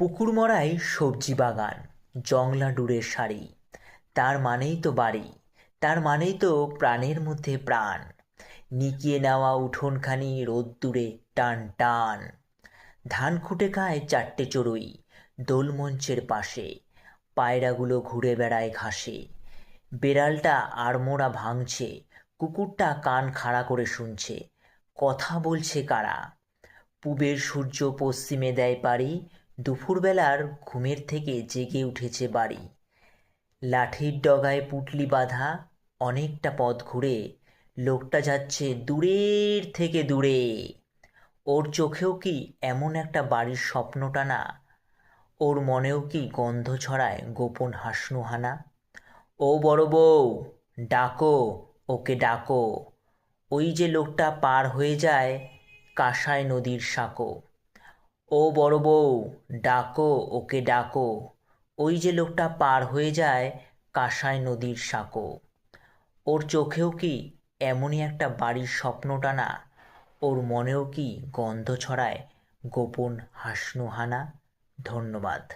পুকুর মরাই সবজি বাগান, জংলা ডুরের শাড়ি। তার মানেই তো বাড়ি, তার মানেই তো প্রাণের মধ্যে প্রাণ। নিকিয়ে নেওয়া উঠোনখানি রোদ্দুরে টান টান। ধান খুঁটে খায় চারটে চড়ুই দোলমঞ্চের পাশে। পায়রাগুলো ঘুরে বেড়ায় ঘাসে। বেড়ালটা আড়মোড়া ভাঙছে, কুকুরটা কান খাড়া করে শুনছে। কথা বলছে কারা? পূবের সূর্য পশ্চিমে দেয় পারি দুপুরবেলার ঘুমের থেকে জেগে উঠেছে বাড়ি। লাঠির ডগায় পুটলি বাঁধা অনেকটা পথ ঘুরে লোকটা যাচ্ছে দূরের থেকে দূরে। ওর চোখেও কি এমন একটা বাড়ির স্বপ্নটা না ওর মনেও কি গন্ধ ছড়ায় গোপন হাসনুহানা? ও বড় বউ, ডাকো, ওকে ডাকো। ওই যে লোকটা পার হয়ে যায় কাঁসাই নদীর সাঁকো। ও বড় বউ, ডাকো, ওকে ডাকো। ওই যে লোকটা পার হয়ে যায় কাঁসাই নদীর সাঁকো। ওর চোখেও কি এমনই একটা বাড়ির স্বপ্নটা না ওর মনেও কি গন্ধ ছড়ায় গোপন হাসনুহানা? ধন্যবাদ।